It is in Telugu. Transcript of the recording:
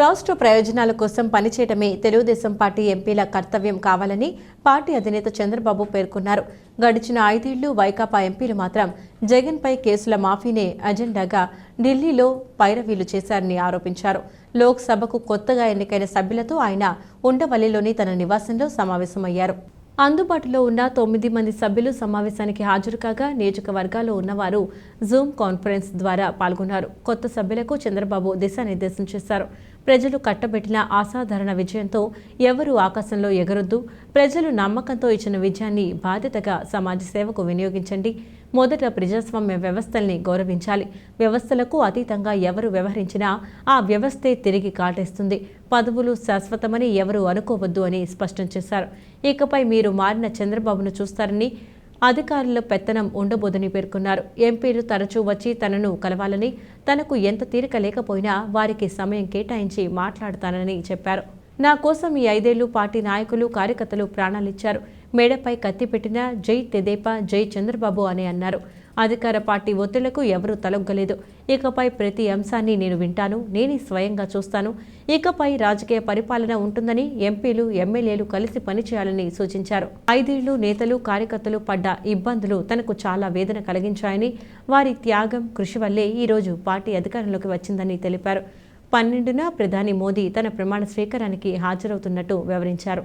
రాష్ట్ర ప్రయోజనాల కోసం పనిచేయటమే తెలుగుదేశం పార్టీ ఎంపీల కర్తవ్యం కావాలని పార్టీ అధినేత చంద్రబాబు పేర్కొన్నారు. గడిచిన ఐదేళ్ళు వైకాపా ఎంపీలు మాత్రం జగన్పై కేసుల మాఫీనే అజెండాగా ఢిల్లీలో పైరవీలు చేశారని ఆరోపించారు. లోక్సభకు కొత్తగా ఎన్నికైన సభ్యులతో ఆయన ఉండవల్లిలోని తన నివాసంలో సమావేశమయ్యారు. అందుబాటులో ఉన్న తొమ్మిది మంది సభ్యులు సమావేశానికి హాజరు కాగా నియోజకవర్గాల్లో ఉన్నవారు జూమ్ కాన్ఫరెన్స్ ద్వారా పాల్గొన్నారు. కొత్త సభ్యులకు చంద్రబాబు దిశానిర్దేశం చేశారు. ప్రజలు కట్టబెట్టిన అసాధారణ విజయంతో ఎవరు ఆకాశంలో ఎగరొద్దు. ప్రజలు నమ్మకంతో ఇచ్చిన విజయాన్ని బాధ్యతగా సమాజ సేవకు వినియోగించండి. మొదట ప్రజాస్వామ్య వ్యవస్థల్ని గౌరవించాలి. వ్యవస్థలకు అతీతంగా ఎవరు వ్యవహరించినా ఆ వ్యవస్థే తిరిగి కాటేస్తుంది. పదవులు శాశ్వతమని ఎవరు అనుకోవద్దు అని స్పష్టం చేశారు. ఇకపై మీరు మారిన చంద్రబాబును చూస్తారని అధికారుల పెత్తనం ఉండబోదని పేర్కొన్నారు. ఎంపీలు తరచూ వచ్చి తనను కలవాలని తనకు ఎంత తీరిక లేకపోయినా వారికి సమయం కేటాయించి మాట్లాడతానని చెప్పారు. నా కోసం ఈ ఐదేళ్ళు పార్టీ నాయకులు కార్యకర్తలు ప్రాణాలిచ్చారు. మేడపై కత్తి పెట్టిన జై తెదేపా జై చంద్రబాబు అని అన్నారు. అధికార పార్టీ ఒత్తిళ్ళకు ఎవరూ తలొగ్గలేదు. ఇకపై ప్రతి అంశాన్ని నేను వింటాను నేనే స్వయంగా చూస్తాను. ఇకపై రాజకీయ పరిపాలన ఉంటుందని ఎంపీలు ఎమ్మెల్యేలు కలిసి పనిచేయాలని సూచించారు. ఐదేళ్ళు నేతలు కార్యకర్తలు పడ్డ ఇబ్బందులు తనకు చాలా వేదన కలిగించాయని వారి త్యాగం కృషి వల్లే ఈరోజు పార్టీ అధికారంలోకి వచ్చిందని తెలిపారు. పన్నెండున ప్రధాని మోదీ తన ప్రమాణ స్వీకారానికి హాజరవుతున్నట్టు వివరించారు.